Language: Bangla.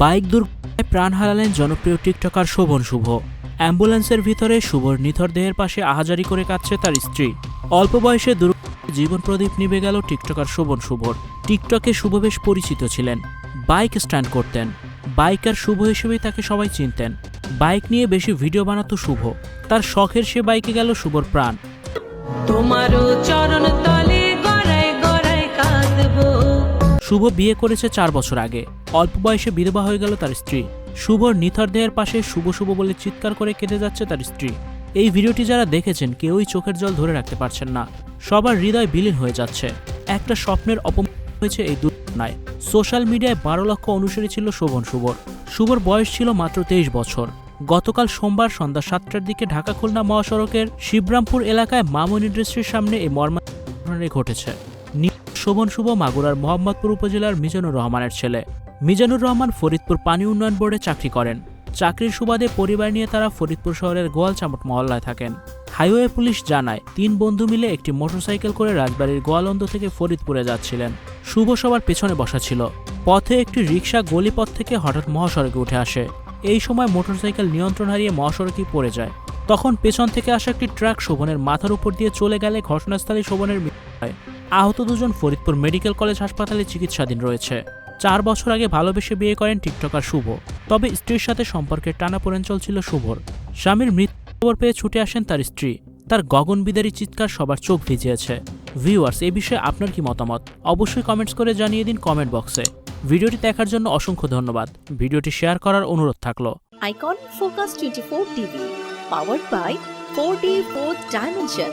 বাইক দুর্ঘটনায় প্রাণ হারালেন জনপ্রিয় টিকটকার শোভন শুভ। অ্যাম্বুলেন্সের ভিতরে শুভর নিথর দেহের পাশে আহাজারি করে কাঁদছে তার স্ত্রী। অল্প বয়সে দুর জীবন প্রদীপ নিভে গেল টিকটকার শোভন শুভর। টিকটকে শুভ বেশ পরিচিত ছিলেন। বাইক স্ট্যান্ড করতেন। বাইকার শুভ হিসেবেই তাকে সবাই চিনতেন। বাইক নিয়ে বেশি ভিডিও বানাতো শুভ। তার শখের সে বাইকে গেল শুভর প্রাণ। তোমারও চরণ শুভ বিয়ে করেছে চার বছর আগে। অল্প বয়সে বিধবা হয়ে গেল তার স্ত্রী। শুভর নিথর দেহের পাশে শুভ শুভ বলে চিৎকার করে কেঁদে যাচ্ছে তার স্ত্রী। এই ভিডিওটি যারা দেখেছেন কেউই চোখের জল ধরে রাখতে পারছেন না। সবার হৃদয় বিলীন হয়ে যাচ্ছে। একটা স্বপ্নের অপমান হয়েছে এই দুর্ঘটনায়। সোশ্যাল মিডিয়ায় বারো লক্ষ অনুসারী ছিল শোভন শুভর। শুভর বয়স ছিল মাত্র তেইশ বছর। গতকাল সোমবার সন্ধ্যা সাতটার দিকে ঢাকা খুলনা মহাসড়কের শিবরামপুর এলাকায় মামুন ইন্ডাস্ট্রির সামনে এই মর্মান্তিক ঘটেছে। শোভন শুভ মাগুরার মোহাম্মদপুর উপজেলার মিজানুর রহমানের ছেলে। মিজানুর রহমান ফরিদপুর পানি উন্নয়ন বোর্ডে চাকরি করেন। চাকরির সুবাদে পরিবার নিয়ে তারা ফরিদপুর শহরের গোয়ালচামট মহল্লায় থাকেন। হাইওয়ে পুলিশ জানায়, তিন বন্ধু মিলে একটি মোটরসাইকেল করে রাজবাড়ির গোয়ালন্দ থেকে ফরিদপুরে যাচ্ছিলেন। শুভ সবার পেছনে বসা ছিল। পথে একটি রিক্সা গলিপথ থেকে হঠাৎ মহাসড়কে উঠে আসে। এই সময় মোটরসাইকেল নিয়ন্ত্রণ হারিয়ে মহাসড়কে পড়ে যায়। তখন পেছন থেকে আসা একটি ট্রাক শোভনের মাথার উপর দিয়ে চলে গেলে ঘটনাস্থলে শোভনের মৃত্যু হয়। আহত দুজন ফরিদপুর মেডিকেল কলেজ হাসপাতালে চিকিৎসাধীন রয়েছে। চার বছর আগে ভালোবেসে বিয়ে করেন টিকটকার শুভ। তবে স্ত্রীর সাথে সম্পর্কের টানাপোড়েন চলছিল শুভর। স্বামীর মৃত্যু খবর পেয়ে ছুটে আসেন তার স্ত্রী। তার গগনবিদারী চিৎকার সবার চোখ ভিজিয়েছে। ভিউয়ার্স এ বিষয়ে আপনার কি মতামত? অবশ্যই কমেন্টস করে জানিয়ে দিন কমেন্ট বক্সে। ভিডিওটি দেখার জন্য অসংখ্য ধন্যবাদ। ভিডিওটি শেয়ার করার অনুরোধ থাকল। Icon Focus 24 TV, powered by 4D 4th Dimension.